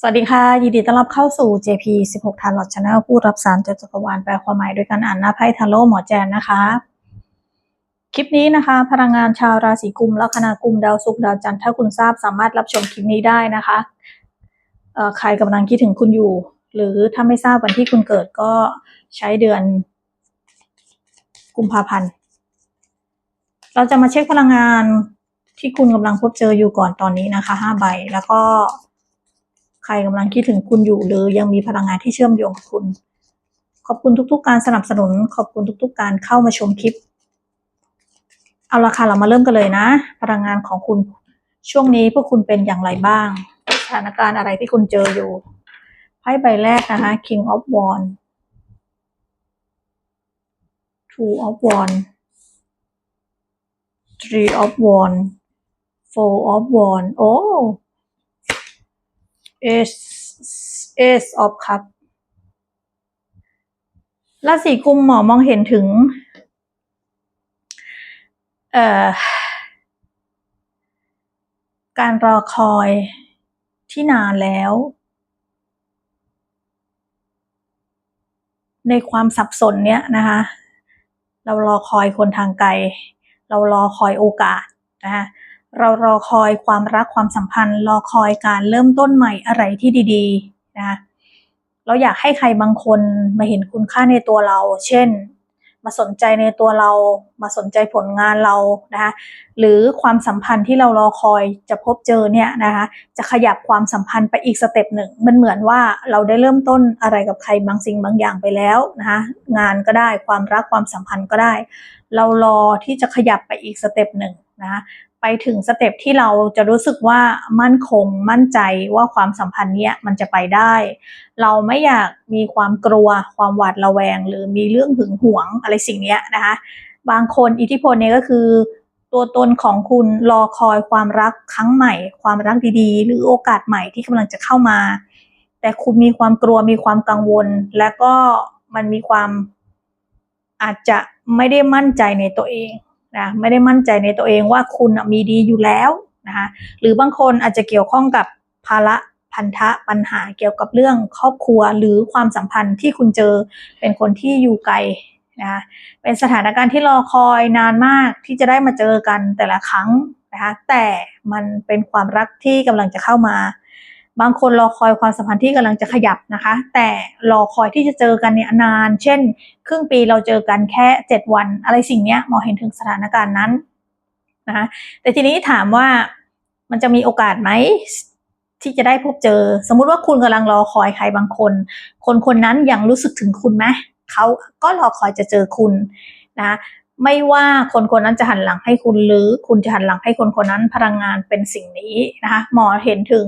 สวัสดีค่ะ ยินดีต้อนรับเข้าสู่ JP 16ทานลอตชาแนลผู้รับสารจากจักรวาลแปลความหมายด้วยการอ่านหน้าไพ่ทาโร่หมอแจนนะคะ คลิปนี้นะคะ พลังงานชาวราศีกุมลัคนากุมดาวศุกร์ดาวจันทร์ถ้าคุณทราบสามารถรับชมคลิปนี้ได้นะคะใครกำลังคิดถึงคุณอยู่ หรือถ้าไม่ทราบวันที่คุณเกิดก็ใช้เดือน กุมภาพันธ์ เราจะมาเช็คพลังงานที่คุณกำลังพบเจออยู่ก่อนตอนนี้นะคะห้าใบแล้วก็ ใครกำลังคิดถึงคุณอยู่ หรือยังมีพลังงานที่เชื่อมโยงกับคุณ ขอบคุณทุก ๆ การสนับสนุน ขอบคุณทุก ๆ การเข้ามาชมคลิป เอาละค่ะเรามาเริ่มกันเลยนะ พลังงานของคุณช่วงนี้พวกคุณเป็นอย่างไรบ้าง สถานการณ์อะไรที่คุณเจออยู่ไพ่ใบแรกนะคะ King of Wands Two of Wands Three of Wands Four of Wands โอ้ Ace Ace of Cup ราศีกุมหมอมองเห็นถึง เอ่อ การรอคอยที่นานแล้ว ในความสับสนเนี้ยนะคะ เรารอคอยคนทางไกล เรารอคอยโอกาสนะคะ เรารอคอยความรักความสัมพันธ์ รอคอยการเริ่มต้นใหม่อะไรที่ดีๆนะเราอยากให้ใครบางคนมาเห็นคุณค่าในตัวเรา เช่น มาสนใจในตัวเรา มาสนใจผลงานเรานะคะหรือความสัมพันธ์ที่เรารอคอยจะพบเจอเนี่ยนะคะจะขยับความสัมพันธ์ไปอีกสเต็ปหนึ่ง มันเหมือนว่าเราได้เริ่มต้นอะไรกับใครบางสิ่งบางอย่างไปแล้วนะคะงานก็ได้ความรักความสัมพันธ์ก็ได้ เรารอที่จะขยับไปอีกสเต็ปหนึ่งนะะ ไปถึงสเต็ปที่เราจะรู้สึกว่ามั่นคงมั่นใจว่าความสัมพันธ์เนี้ยมันจะไปได้ เราไม่อยากมีความกลัวความหวาดระแวง หรือมีเรื่องหึงหวงอะไรสิ่งเนี้ยนะคะบางคนอิทธิพลเนี่ยก็คือ ตัวตนของคุณรอคอยความรักครั้งใหม่ ความรักดีๆ หรือโอกาสใหม่ที่กำลังจะเข้ามา แต่คุณมีความกลัวมีความกังวล และก็มันมีความอาจจะไม่ได้มั่นใจในตัวเอง นะไม่ได้มั่นใจในตัวเองว่าคุณมีดีอยู่แล้วนะคะหรือบางคนอาจจะเกี่ยวข้องกับภาระพันธะปัญหาเกี่ยวกับเรื่องครอบครัวหรือความสัมพันธ์ที่คุณเจอเป็นคนที่อยู่ไกลนะคะเป็นสถานการณ์ที่รอคอยนานมากที่จะได้มาเจอกันแต่ละครั้งนะคะแต่มันเป็นความรักที่กำลังจะเข้ามา บางคนรอคอยความสัมพันธ์ที่กำลังจะขยับนะคะ แต่รอคอยที่จะเจอกันเนี่ยนาน เช่น ครึ่งปีเราเจอกันแค่เจ็ดวัน อะไรสิ่งเนี้ยหมอเห็นถึงสถานการณ์นั้นนะคะแต่ทีนี้ถามว่ามันจะมีโอกาสไหมที่จะได้พบเจอ สมมุติว่าคุณกำลังรอคอยใครบางคน คนคนนั้นยังรู้สึกถึงคุณไหมเขาก็รอคอยจะเจอคุณนะไม่ว่าคนคนนั้นจะหันหลังให้คุณหรือคุณจะหันหลังให้คนคนนั้นพลังงานเป็นสิ่งนี้นะคะหมอเห็นถึง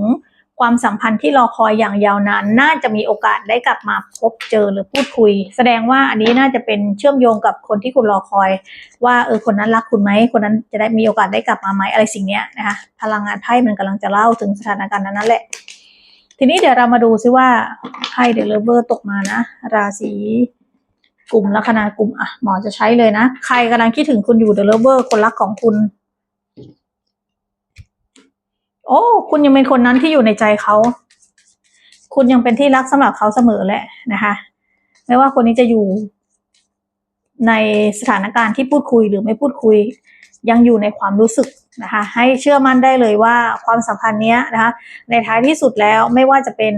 ความสัมพันธ์ที่รอคอยอย่างยาวนาน น่าจะมีโอกาสได้กลับมาพบเจอหรือพูดคุย แสดงว่าอันนี้น่าจะเป็นเชื่อมโยงกับคนที่คุณรอคอย ว่าเออคนนั้นรักคุณไหมคนนั้นจะได้มีโอกาสได้กลับมาไหมอะไรสิ่งเนี้ยนะคะพลังงานไพ่มันกำลังจะเล่าถึงสถานการณ์นั้นแหละ ทีนี้เดี๋ยวเรามาดูซิว่าไพ่เดลเวอร์ตกมานะ ราศีกลุ่มลัคนากลุ่มอะหมอจะใช้เลยนะ ใครกำลังคิดถึงคุณอยู่เดลเวอร์คนรักของคุณ อ้คุณยังเป็นคนนั้นที่อยู่ในใจเขา คุณยังเป็นที่รักสำหรับเขาเสมอแหละนะคะ ไม่ว่าคนนี้จะอยู่ในสถานการณ์ที่พูดคุยหรือไม่พูดคุย ยังอยู่ในความรู้สึกนะคะ ให้เชื่อมั่นได้เลยว่าความสัมพันธ์นี้นะคะ ในท้ายที่สุดแล้วไม่ว่าจะเป็น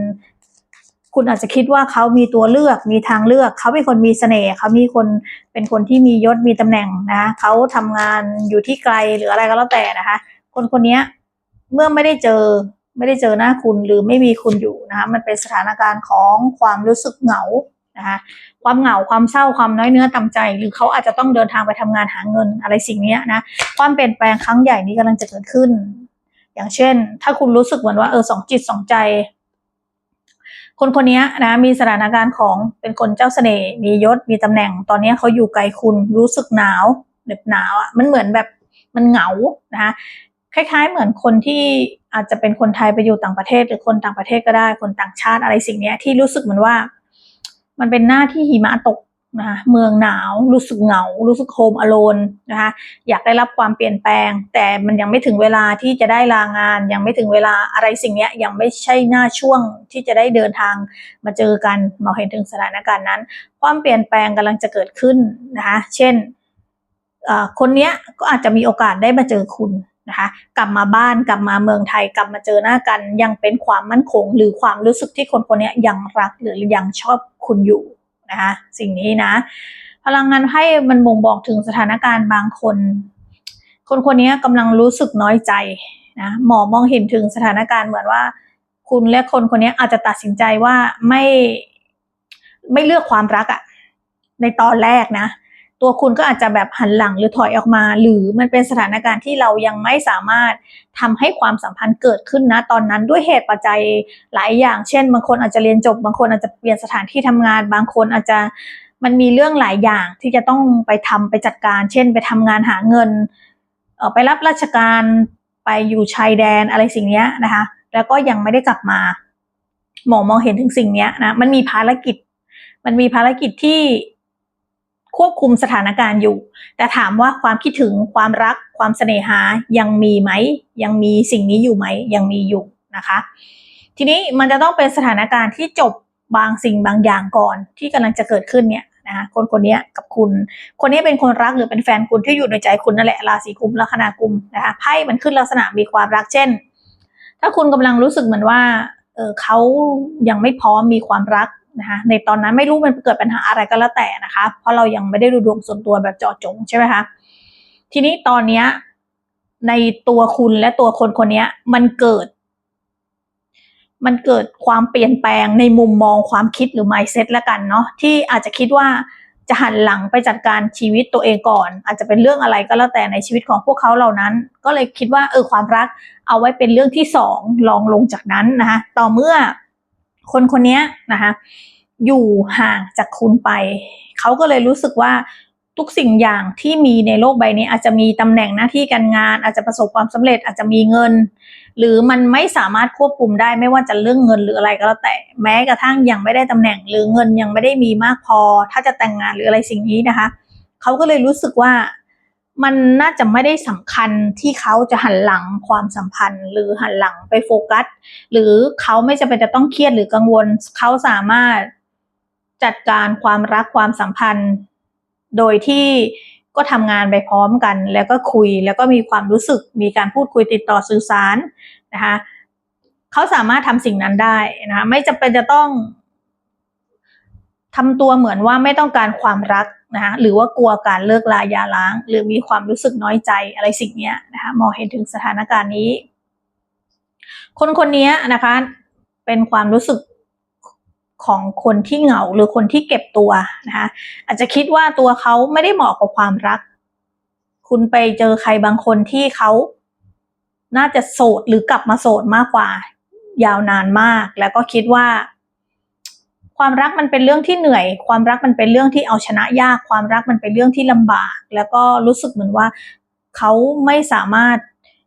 คุณอาจจะคิดว่าเขามีตัวเลือกมีทางเลือก เขาเป็นคนมีเสน่ห์เขามีคนเป็นคนที่มียศมีตำแหน่งนะคะเขาทำงานอยู่ที่ไกลหรืออะไรก็แล้วแต่นะคะ คนคนนี้ เมื่อไม่ได้เจอไม่ได้เจอหน้าคุณหรือไม่มีคุณอยู่นะคะมันเป็นสถานการณ์ของความรู้สึกเหงานะคะความเหงาความเศร้าความน้อยเนื้อต่ำใจ หรือเขาอาจจะต้องเดินทางไปทำงานหาเงินอะไรสิ่งนี้นะความเปลี่ยนแปลงครั้งใหญ่นี้กำลังจะเกิดขึ้น อย่างเช่น ถ้าคุณรู้สึกเหมือนว่าเออสองจิตสองใจ คนคนนี้นะมีสถานการณ์ของเป็นคนเจ้าเสน่ห์มียศมีตำแหน่ง ตอนนี้เขาอยู่ไกลคุณรู้สึกหนาวเหน็บหนาวอะมันเหมือนแบบมันเหงานะคะ คล้ายๆ เหมือนคนที่อาจจะเป็นคนไทยไปอยู่ต่างประเทศ หรือคนต่างประเทศก็ได้คนต่างชาติอะไรสิ่งนี้ที่รู้สึกเหมือนว่า มันเป็นหน้าที่หิมะตกนะคะเมืองหนาวรู้สึกเหงา รู้สึกโฮมอโลนนะคะอยากได้รับความเปลี่ยนแปลง แต่มันยังไม่ถึงเวลาที่จะได้ลางาน ยังไม่ถึงเวลาอะไรสิ่งนี้ยังไม่ใช่หน้าช่วงที่จะได้เดินทางมาเจอกันมาเห็นถึงสถานการณ์นั้น ความเปลี่ยนแปลงกำลังจะเกิดขึ้นนะคะเช่นคนเนี้ยก็อาจจะมีโอกาสได้มาเจอคุณ นะคะกลับมาบ้านกลับมาเมืองไทยกลับมาเจอหน้ากัน ยังเป็นความมั่นคง หรือความรู้สึกที่คนคนนี้ยังรักหรือยังชอบคุณอยู่นะคะสิ่งนี้นะ พลังงานให้มันบ่งบอกถึงสถานการณ์บางคน คนคนนี้กำลังรู้สึกน้อยใจนะหมอมองเห็นถึงสถานการณ์เหมือนว่า คุณและคนคนนี้อาจจะตัดสินใจว่าไม่ไม่เลือกความรักอะในตอนแรกนะ ตัวคุณก็อาจจะแบบหันหลังหรือถอยออกมา หรือมันเป็นสถานการณ์ที่เรายังไม่สามารถทำให้ความสัมพันธ์เกิดขึ้นนะตอนนั้นด้วยเหตุปัจจัยหลายอย่าง เช่น บางคนอาจจะเรียนจบ บางคนอาจจะเปลี่ยนสถานที่ทำงาน บางคนอาจจะมันมีเรื่องหลายอย่างที่จะต้องไปทำไปจัดการ เช่น ไปทำงานหาเงินไปรับราชการไปอยู่ชายแดนอะไรสิ่งนี้นะคะ แล้วก็ยังไม่ได้กลับมา หมอมองเห็นถึงสิ่งนี้นะมันมีภารกิจ มันมีภารกิจที่ ควบคุมสถานการณ์อยู่ แต่ถามว่าความคิดถึงความรักความเสน่หายังมีไหม ยังมีสิ่งนี้อยู่ไหม ยังมีอยู่นะคะ ทีนี้มันจะต้องเป็นสถานการณ์ที่จบบางสิ่งบางอย่างก่อนที่กำลังจะเกิดขึ้นเนี่ยนะคะคนคนนี้กับคุณ คนนี้เป็นคนรักหรือเป็นแฟนคุณที่อยู่ในใจคุณนั่นแหละราศีกุมลัคนากุมนะคะไพ่มันขึ้นลักษณะมีความรักเช่น ถ้าคุณกำลังรู้สึกเหมือนว่าเออเขายังไม่พร้อมมีความรัก นะคะในตอนนั้นไม่รู้มันเกิดปัญหาอะไรก็แล้วแต่นะคะ เพราะเรายังไม่ได้ดูดวงส่วนตัวแบบเจาะจงใช่ไหมคะทีนี้ตอนเนี้ยในตัวคุณและตัวคนคนนี้มันเกิด มันเกิดความเปลี่ยนแปลงในมุมมองความคิดหรือ mindset ละกันเนาะที่อาจจะคิดว่าจะหันหลังไปจัดการชีวิตตัวเองก่อน อาจจะเป็นเรื่องอะไรก็แล้วแต่ในชีวิตของพวกเขาเหล่านั้น ก็เลยคิดว่าเออความรักเอาไว้เป็นเรื่องที่สองลองลงจากนั้นนะคะต่อเมื่อ คนคนนี้นะคะอยู่ห่างจากคุณไป เขาก็เลยรู้สึกว่าทุกสิ่งอย่างที่มีในโลกใบนี้ อาจจะมีตำแหน่งหน้าที่การงาน อาจจะประสบความสำเร็จอาจจะมีเงิน หรือมันไม่สามารถควบคุมได้ไม่ว่าจะเรื่องเงินหรืออะไรก็แล้วแต่แม้กระทั่งยังไม่ได้ตำแหน่งหรือเงินยังไม่ได้มีมากพอ ถ้าจะแต่งงานหรืออะไรสิ่งนี้นะคะ เขาก็เลยรู้สึกว่า มันน่าจะไม่ได้สำคัญที่เขาจะหันหลังความสัมพันธ์ หรือหันหลังไปโฟกัส หรือเขาไม่จำเป็นจะต้องเครียดหรือกังวล เขาสามารถจัดการความรักความสัมพันธ์ โดยที่ก็ทำงานไปพร้อมกัน แล้วก็คุยแล้วก็มีความรู้สึกมีการพูดคุยติดต่อสื่อสารนะคะเขาสามารถทำสิ่งนั้นได้นะคะไม่จำเป็นจะต้องทำตัวเหมือนว่าไม่ต้องการความรัก นะคะหรือว่ากลัวการเลิกลายาร้าง หรือมีความรู้สึกน้อยใจอะไรสิ่งเนี้ยนะคะมองเห็นถึงสถานการณ์นี้ คนคนนี้นะคะเป็นความรู้สึกของคนที่เหงาหรือคนที่เก็บตัวนะคะอาจจะคิดว่าตัวเขาไม่ได้เหมาะกับความรัก คุณไปเจอใครบางคนที่เขาน่าจะโสดหรือกลับมาโสดมากกว่า ยาวนานมาก แล้วก็คิดว่า ความรักมันเป็นเรื่องที่เหนื่อย ความรักมันเป็นเรื่องที่เอาชนะยาก ความรักมันเป็นเรื่องที่ลำบาก แล้วก็รู้สึกเหมือนว่าเขาไม่สามารถ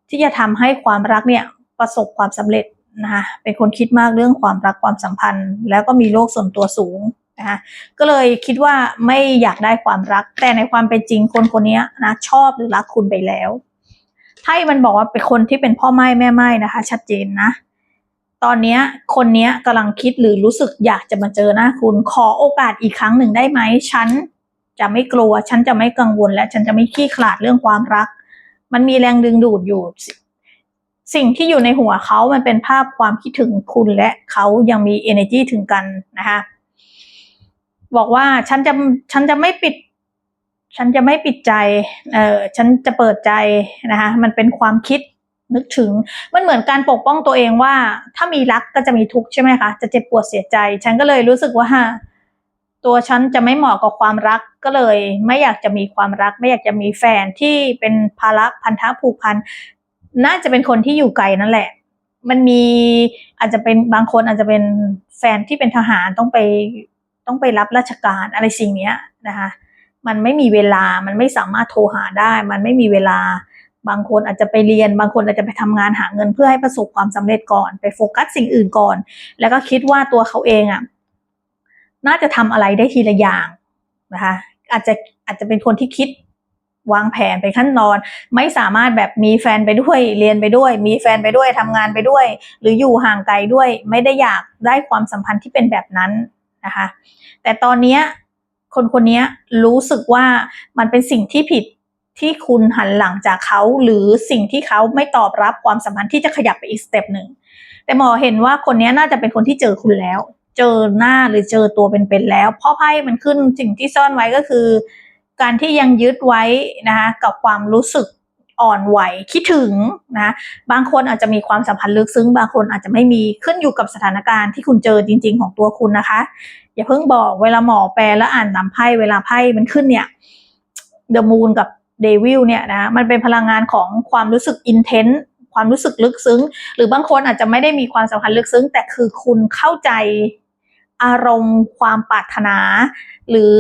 ที่จะทำให้ความรักเนี่ยประสบความสำเร็จนะคะเป็นคนคิดมากเรื่องความรักความสัมพันธ์ แล้วก็มีโลกส่วนตัวสูงนะคะก็เลยคิดว่าไม่อยากได้ความรัก แต่ในความเป็นจริงคนคนนี้นะชอบหรือรักคุณไปแล้วไพ่มันบอกว่าเป็นคนที่เป็นพ่อไม้แม่ไม้นะคะ ชัดเจนนะ ตอนนี้คนนี้กำลังคิดหรือรู้สึกอยากจะมาเจอหน้าคุณ ขอโอกาสอีกครั้งหนึ่งได้ไหม ฉันจะไม่กลัว ฉันจะไม่กังวลและฉันจะไม่ขี้ขลาดเรื่องความรัก มันมีแรงดึงดูดอยู่ สิ่งที่อยู่ในหัวเขามันเป็นภาพความคิดถึงคุณและเขายังมี energy ถึงกันนะคะบอกว่าฉันจะฉันจะไม่ปิด ฉันจะไม่ปิดใจ เออฉันจะเปิดใจนะคะมันเป็นความคิด นึกถึง มันเหมือนการปกป้องตัวเองว่า ถ้ามีรักก็จะมีทุกข์ใช่ไหมคะ จะเจ็บปวดเสียใจ ฉันก็เลยรู้สึกว่าตัวฉันจะไม่เหมาะกับความรักก็เลย ไม่อยากจะมีความรัก ไม่อยากจะมีแฟนที่เป็นภาระพันธะผูกพันน่าจะเป็นคนที่อยู่ไกลนั่นแหละ มันมีอาจจะเป็นบางคนอาจจะเป็นแฟนที่เป็นทหารต้องไปต้องไปรับราชการอะไรสิ่งเนี้ยนะคะ มันไม่มีเวลามันไม่สามารถโทรหาได้ มันไม่มีเวลา บางคนอาจจะไปเรียน บางคนอาจจะไปทำงานหาเงินเพื่อให้ประสบความสำเร็จก่อน ไปโฟกัสสิ่งอื่นก่อน แล้วก็คิดว่าตัวเขาเองอะน่าจะทำอะไรได้ทีละอย่างนะคะอาจจะอาจจะเป็นคนที่คิดวางแผนไปขั้นตอน ไม่สามารถแบบมีแฟนไปด้วยเรียนไปด้วย มีแฟนไปด้วยทำงานไปด้วย หรืออยู่ห่างไกลด้วย ไม่ได้อยากได้ความสัมพันธ์ที่เป็นแบบนั้นนะคะแต่ตอนเนี้ยคนคนนี้รู้สึกว่ามันเป็นสิ่งที่ผิด ที่คุณหันหลังจากเขาหรือสิ่งที่เขาไม่ตอบรับความสัมพันธ์ที่จะขยับไปอีกสเต็ปหนึ่งแต่หมอเห็นว่าคนนี้น่าจะเป็นคนที่เจอคุณแล้ว เจอหน้าหรือเจอตัวเป็นๆแล้ว เพราะไพ่มันขึ้นสิ่งที่ซ่อนไว้ก็คือ การที่ยังยึดไว้นะคะกับความรู้สึกอ่อนไหวคิดถึงนะบางคนอาจจะมีความสัมพันธ์ลึกซึ้ง บางคนอาจจะไม่มีขึ้นอยู่กับสถานการณ์ที่คุณเจอจริง ๆ ของตัวคุณนะคะ อย่าเพิ่งบอกเวลาหมอแปลแล้วอ่านตามไพ่เวลาไพ่มันขึ้นเนี่ยเดอะมูนกับ เดวิลเนี่ยนะมันเป็นพลังงานของความรู้สึกอินเทนต์ความรู้สึกลึกซึ้ง หรือบางคนอาจจะไม่ได้มีความสัมพันธ์ลึกซึ้ง แต่คือคุณเข้าใจอารมณ์ความปรารถนา หรือ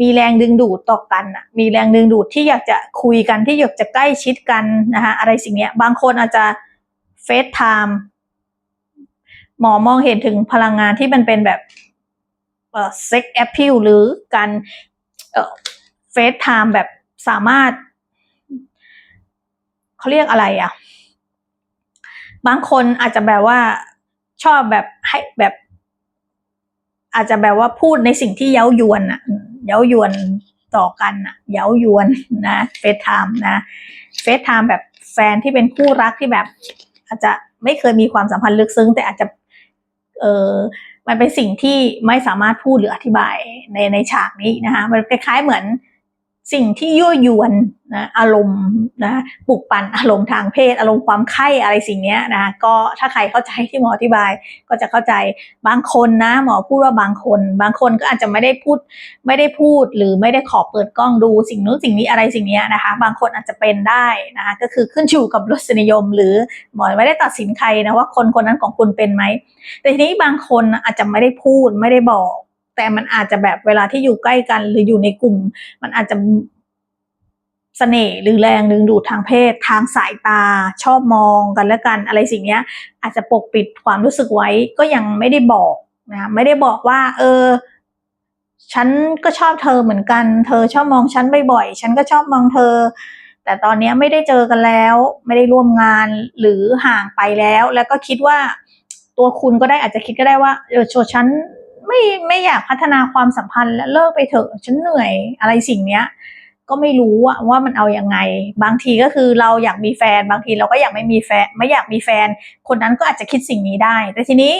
มีแรงดึงดูดต่อกันมีแรงดึงดูดที่อยากจะคุยกันที่อยากจะใกล้ชิดกันนะคะอะไรสิ่งนี้บางคนอาจจะเฟซไทม์หมอมองเห็นถึงพลังงานที่มันเป็นแบบเซ็กแอพพิลหรือการเอ่อเฟซไทม์แบบ สามารถเขาเรียกอะไรอะบางคนอาจจะแบบว่าชอบแบบให้แบบ อาจจะแบบว่าพูดในสิ่งที่เย้ายวนอะเย้ายวนต่อกันอะเย้ายวนนะเฟซไทม์นะเฟซไทม์แบบแฟนที่เป็นคู่รักที่แบบ อาจจะไม่เคยมีความสัมพันธ์ลึกซึ้ง แต่อาจจะ เออมันเป็นสิ่งที่ไม่สามารถพูดหรืออธิบายในในฉากนี้นะคะมันคล้ายๆเหมือน สิ่งที่ยั่วยวนนะอารมณ์นะปลุกปั่นอารมณ์ทางเพศ อารมณ์ความไข้อะไรสิ่งนี้นะก็ถ้าใครเข้าใจที่หมออธิบายก็จะเข้าใจบางคนนะ หมอพูดว่าบางคน บางคนก็อาจจะไม่ได้พูดไม่ได้พูดหรือไม่ได้ขอเปิดกล้องดูสิ่งนู้นสิ่งนี้อะไรสิ่งนี้นะคะ บางคนอาจจะเป็นได้นะคะก็คือขึ้นอยู่กับรสนิยม หรือหมอไม่ได้ตัดสินใครนะว่าคนคนนั้นของคุณเป็นไหมแต่ทีนี้บางคนอาจจะไม่ได้พูดไม่ได้บอก แต่มันอาจจะแบบเวลาที่อยู่ใกล้กัน หรืออยู่ในกลุ่ม มันอาจจะเสน่ห์หรือแรงดึงดูดทางเพศ ทางสายตา ชอบมองกันและกัน อะไรสิ่งเนี้ยอาจจะปกปิดความรู้สึกไว้ก็ยังไม่ได้บอกนะไม่ได้บอกว่า เออ ฉันก็ชอบเธอเหมือนกัน เธอชอบมองฉันบ่อยๆฉันก็ชอบมองเธอ แต่ตอนนี้ไม่ได้เจอกันแล้ว ไม่ได้ร่วมงานหรือห่างไปแล้ว แล้วก็คิดว่าตัวคุณก็ได้อาจจะคิดก็ได้ว่าเออโชฉัน ไม่ไม่อยากพัฒนาความสัมพันธ์และเลิกไปเถอะฉันเหนื่อยอะไรสิ่งเนี้ย ก็ไม่รู้ว่าว่ามันเอาอยัางไง บางทีก็คือเราอยากมีแฟน บางทีเราก็อยากไม่มีแฟน ไม่อยากมีแฟน คนนั้นก็อาจจะคิดสิ่งนี้ได้ แต่ทีนี้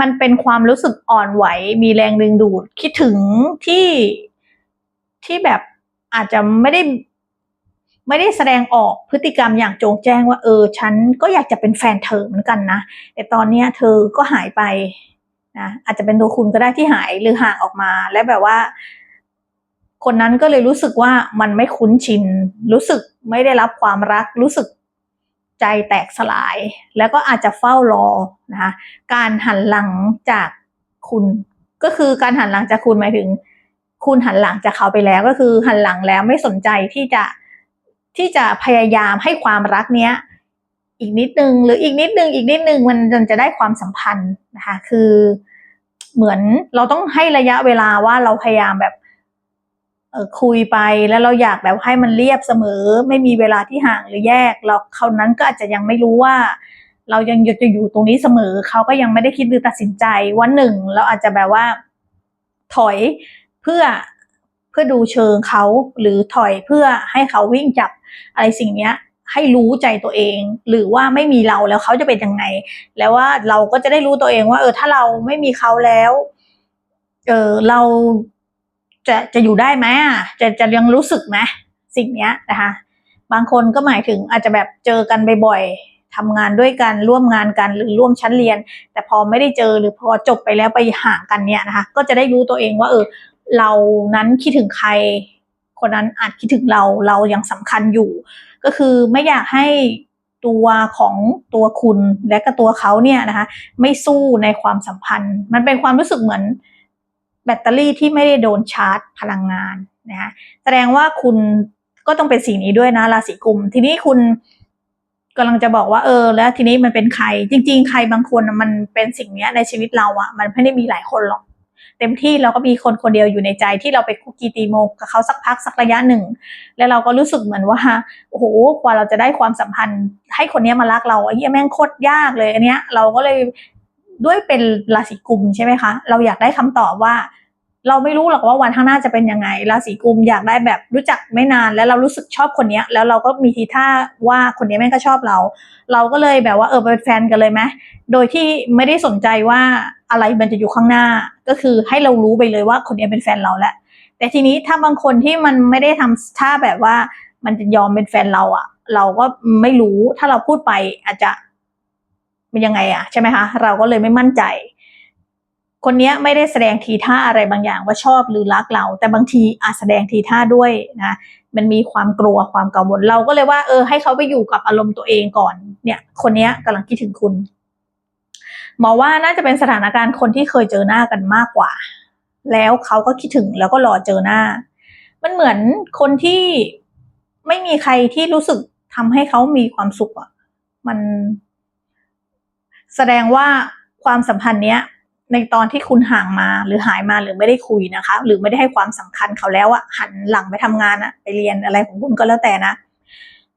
มันเป็นความรู้สึกอ่อนไหว มีแรงดึงดูด คิดถึงที่ที่แบบอาจจะไม่ได้ไม่ได้แสดงออกพฤติกรรมอย่างโจงแจ้งว่าเออ ฉันก็อยากจะเป็นแฟนเธอเหมือนกันนะ แต่ตอนเนี้ยเธอก็หายไป นะอาจจะเป็นตัวคุณก็ได้ที่หายหรือห่างออกมา และแบบว่า คนนั้นก็เลยรู้สึกว่ามันไม่คุ้นชิน รู้สึกไม่ได้รับความรัก รู้สึกใจแตกสลาย แล้วก็อาจจะเฝ้ารอนะคะการหันหลังจากคุณ ก็คือการหันหลังจากคุณหมายถึง คุณหันหลังจากเขาไปแล้วก็คือหันหลังแล้วไม่สนใจที่จะที่จะพยายามให้ความรักเนี้ย อีกนิดนึงหรืออีกนิดนึงอีกนิดนึงมันจะได้ความสัมพันธ์นะคะคือเหมือนเราต้องให้ระยะเวลาว่าเราพยายามแบบเออคุยไปแล้วเราอยากแบบให้มันเรียบเสมอ ไม่มีเวลาที่ห่างหรือแยก เราเขานั้นก็อาจจะยังไม่รู้ว่า เรายังจะอยู่ตรงนี้เสมอ เขาก็ยังไม่ได้คิดหรือตัดสินใจวันหนึ่ง เราอาจจะแบบว่า ถอยเพื่อเพื่อดูเชิงเขาหรือถอยเพื่อให้เขาวิ่งจับอะไรสิ่งเนี้ย ให้รู้ใจตัวเอง หรือว่าไม่มีเราแล้วเขาจะเป็นยังไง แล้วว่าเราก็จะได้รู้ตัวเองว่า เออ ถ้าเราไม่มีเขาแล้ว เออเราจะจะอยู่ได้ไหมจะจะยังรู้สึกไหมสิ่งเนี้ยนะคะ บางคนก็หมายถึงอาจจะแบบเจอกันบ่อยๆทำงานด้วยกันร่วมงานกันหรือร่วมชั้นเรียน แต่พอไม่ได้เจอหรือพอจบไปแล้วไปห่างกันเนี่ยนะคะ ก็จะได้รู้ตัวเองว่า เออ เรานั้นคิดถึงใคร คนนั้นอาจคิดถึงเราเรายังสำคัญอยู่ ก็คือไม่อยากให้ตัวของตัวคุณและก็ตัวเขาเนี่ยนะคะไม่สู้ในความสัมพันธ์ มันเป็นความรู้สึกเหมือนแบตเตอรี่ที่ไม่ได้โดนชาร์จพลังงานนะคะแสดงว่าคุณก็ต้องเป็นสิ่งนี้ด้วยนะราศีกุม ทีนี้คุณกำลังจะบอกว่าเออ แล้วทีนี้มันเป็นใคร จริง ๆ ใครบางคนมันเป็นสิ่งเนี้ยในชีวิตเราอะ่ะ มันไม่ได้มีหลายคนหรอก เต็มที่เราก็มีคนคนเดียวอยู่ในใจที่เราไปคุกกีตีโมกับเขาสักพักสักระยะหนึ่ง แล้วเราก็รู้สึกเหมือนว่าโอ้โหกว่าเราจะได้ความสัมพันธ์ ให้คนนี้มารักเราไอ้เหี้ยแม่งโคตรยากเลยอันเนี้ยเราก็เลยด้วยเป็นราศีกุมใช่ไหมคะ เราอยากได้คำตอบว่า เราไม่รู้หรอกว่าวันข้างหน้าจะเป็นยังไงราศีกุมอยากได้แบบรู้จักไม่นานแล้วเรารู้สึกชอบคนเนี้ย แล้วเราก็มีทีท่าว่าคนนี้แม่งก็ชอบเรา เราก็เลยแบบว่าเออไปเป็นแฟนกันเลยไหมโดยที่ไม่ได้สนใจว่าอะไรมันจะอยู่ข้างหน้า ก็คือให้เรารู้ไปเลยว่าคนนี้เป็นแฟนเราแหละแต่ทีนี้ถ้าบางคนที่มันไม่ได้ทำท่าแบบว่ามันจะยอมเป็นแฟนเราอะเราก็ไม่รู้ถ้าเราพูดไปอาจจะเป็นยังไงอะใช่ไหมคะเราก็เลยไม่มั่นใจ คนนี้ไม่ได้แสดงทีท่าอะไรบางอย่างว่าชอบหรือรักเรา แต่บางทีอาจแสดงทีท่าด้วยนะมันมีความกลัวความกังวลเราก็เลยว่า เออ ให้เขาไปอยู่กับอารมณ์ตัวเองก่อน เนี่ย คนนี้กำลังคิดถึงคุณหมอว่าน่าจะเป็นสถานการณ์คนที่เคยเจอหน้ากันมากกว่า แล้วเขาก็คิดถึงแล้วก็รอเจอหน้า มันเหมือนคนที่ไม่มีใครที่รู้สึกทำให้เขามีความสุขอะ มัน แสดงว่าความสัมพันธ์เนี้ย ในตอนที่คุณห่างมาหรือหายมาหรือไม่ได้คุยนะคะ หรือไม่ได้ให้ความสำคัญเขาแล้วอะหันหลังไปทำงานอะไปเรียนอะไรของคุณก็แล้วแต่นะ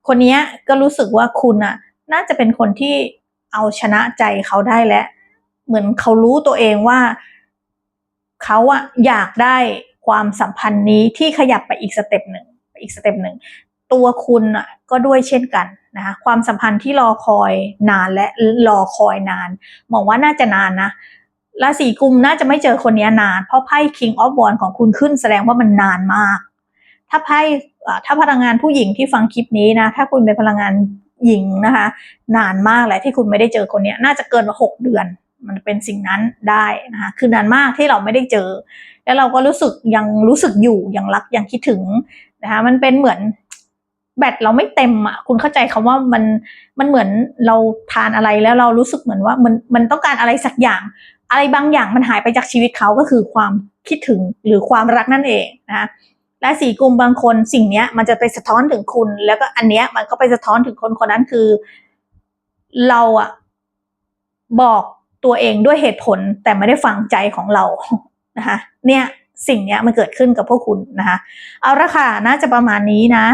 คนนี้ก็รู้สึกว่าคุณอะน่าจะเป็นคนที่เอาชนะใจเขาได้แล้วเหมือนเขารู้ตัวเองว่า เขาอะอยากได้ความสัมพันธ์นี้ที่ขยับไปอีกสเต็ปหนึ่งไปอีกสเต็ปหนึ่งตัวคุณอะก็ด้วยเช่นกันนะคะความสัมพันธ์ที่รอคอยนานและรอคอยนานมองว่าน่าจะนานนะ ราศีกุมน่าจะไม่เจอคนนี้นาน เพราะไพ่ King of w a n d ของคุณขึ้นแสดงว่ามันนานมาก ถ้าไพ่ถ้าพลังงานผู้หญิงที่ฟังคลิปนี้นะ ถ้าคุณเป็นพลังงานหญิงนะคะ นานมากแหละที่คุณไม่ได้เจอคนนี้น่าจะเกินมาหกเดือน มันเป็นสิ่งนั้นได้นะคะคือนานมากที่เราไม่ได้เจอ แล้วเราก็รู้สึกยังรู้สึกอยู่ยังรักยังคิดถึงนะคะมันเป็นเหมือนแบตเราไม่เต็มอะคุณเข้าใจคำว่ามันมันเหมือนเราทานอะไรแล้วเรารู้สึกเหมือนว่ามันมันต้องการอะไรสักอย่าง อะไรบางอย่างมันหายไปจากชีวิตเขาก็คือความคิดถึงหรือความรักนั่นเองนะและสีกลุ่มบางคนสิ่งเนี้ยมันจะไปสะท้อนถึงคุณ แล้วก็อันเนี้ยมันก็ไปสะท้อนถึงคนคนนั้นคือ เราอะบอกตัวเองด้วยเหตุผลแต่ไม่ได้ฟังใจของเรานะคะเนี่ยสิ่งเนี้ยมันเกิดขึ้นกับพวกคุณนะคะเอาละค่ะน่าจะประมาณนี้นะ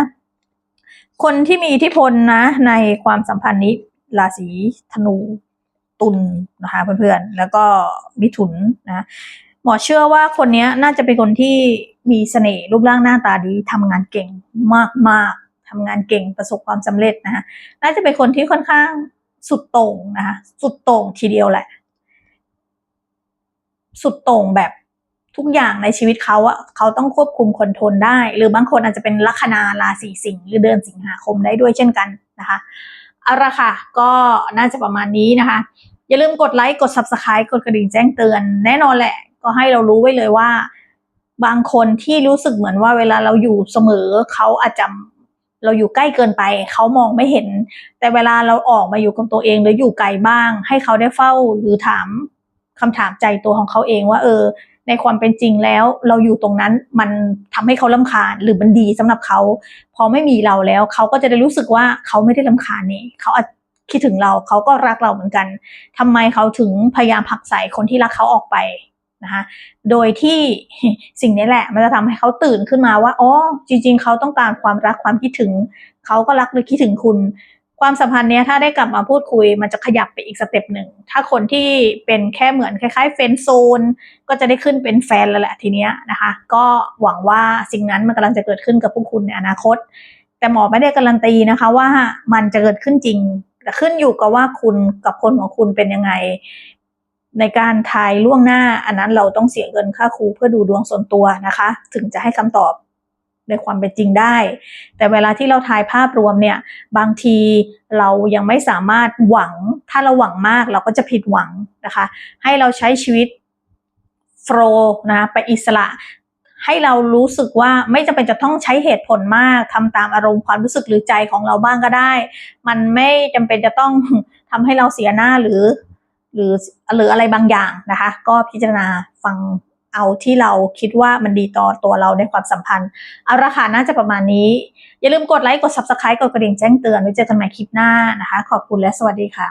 คนที่มีอิทธิพลนะ ในความสัมพันธ์นี้ราศีธนู ตุลนะคะเพื่อนๆ แล้วก็มิถุนนะหมอเชื่อว่าคนนี้น่าจะเป็นคนที่มีเสน่ห์รูปร่างหน้าตาดีทำงานเก่งมากๆทำงานเก่งประสบความสำเร็จนะคะน่าจะเป็นคนที่ค่อนข้างสุดโต่งนะคะสุดโต่งทีเดียวแหละ สุดโต่งแบบทุกอย่างในชีวิตเขาอะเขาต้องควบคุมคอนโทรลได้ หรือบางคนอาจจะเป็นลัคนาราศีสิงห์หรือเดือนสิงหาคมได้ด้วยเช่นกันนะคะเอาละค่ะ ก็น่าจะประมาณนี้นะคะ อย่าลืมกดไลค์กด subscribe กดกระดิ่งแจ้งเตือน แน่นอนแหละ ก็ให้เรารู้ไว้เลยว่า บางคนที่รู้สึกเหมือนว่าเวลาเราอยู่เสมอเขาอาจจะเราอยู่ใกล้เกินไปเขามองไม่เห็น แต่เวลาเราออกมาอยู่กับตัวเองหรืออยู่ไกลบ้าง ให้เขาได้เฝ้าหรือถามคำถามใจตัวของเขาเองว่า เออ ในความเป็นจริงแล้ว เราอยู่ตรงนั้นมันทำให้เขาลำคาญหรือมันดีสำหรับเขา พอไม่มีเราแล้ว เขาก็จะได้รู้สึกว่าเขาไม่ได้ลำคาญนี่เขาอาจ คิดถึงเราเขาก็รักเราเหมือนกันทำไมเขาถึงพยายามผลักใส่คนที่รักเขาออกไปนะคะโดยที่สิ่งนี้แหละ มันจะทำให้เขาตื่นขึ้นมาว่าอ๋อจริง ๆ เขาต้องการความรักความคิดถึง เขาก็รักหรือคิดถึงคุณ ความสัมพันธ์เนี้ยถ้าได้กลับมาพูดคุย มันจะขยับไปอีกสเต็ปหนึ่ง ถ้าคนที่เป็นแค่เหมือนคล้ายๆเฟนโซน ก็จะได้ขึ้นเป็นแฟนแล้วแหละทีเนี้ยนะคะ ก็หวังว่าสิ่งนั้นมันกำลังจะเกิดขึ้นกับพวกคุณในอนาคต แต่หมอไม่ได้การันตีนะคะว่ามันจะเกิดขึ้นจริง ขึ้นอยู่กับว่าคุณกับคนของคุณเป็นยังไง ในการทายล่วงหน้า อันนั้นเราต้องเสียเงินค่าครูเพื่อดูดวงส่วนตัวนะคะ ถึงจะให้คำตอบในความเป็นจริงได้ แต่เวลาที่เราทายภาพรวมเนี่ย บางทีเรายังไม่สามารถหวัง ถ้าเราหวังมากเราก็จะผิดหวังนะคะ ให้เราใช้ชีวิตโฟล์นะไปอิสระ ให้เรารู้สึกว่าไม่จำเป็นจะต้องใช้เหตุผลมากทำตามอารมณ์ความรู้สึกหรือใจของเราบ้างก็ได้ มันไม่จำเป็นจะต้องทำให้เราเสียหน้าหรือ หรือหรืออะไรบางอย่างนะคะ ก็พิจารณาฟังเอาที่เราคิดว่ามันดีต่อตัวเราในความสัมพันธ์ เอาราคาน่าจะประมาณนี้ อย่าลืมกดไลค์กด subscribe กดกระดิ่งแจ้งเตือนไว้เจอกันใหม่คลิปหน้านะคะ ขอบคุณและสวัสดีค่ะ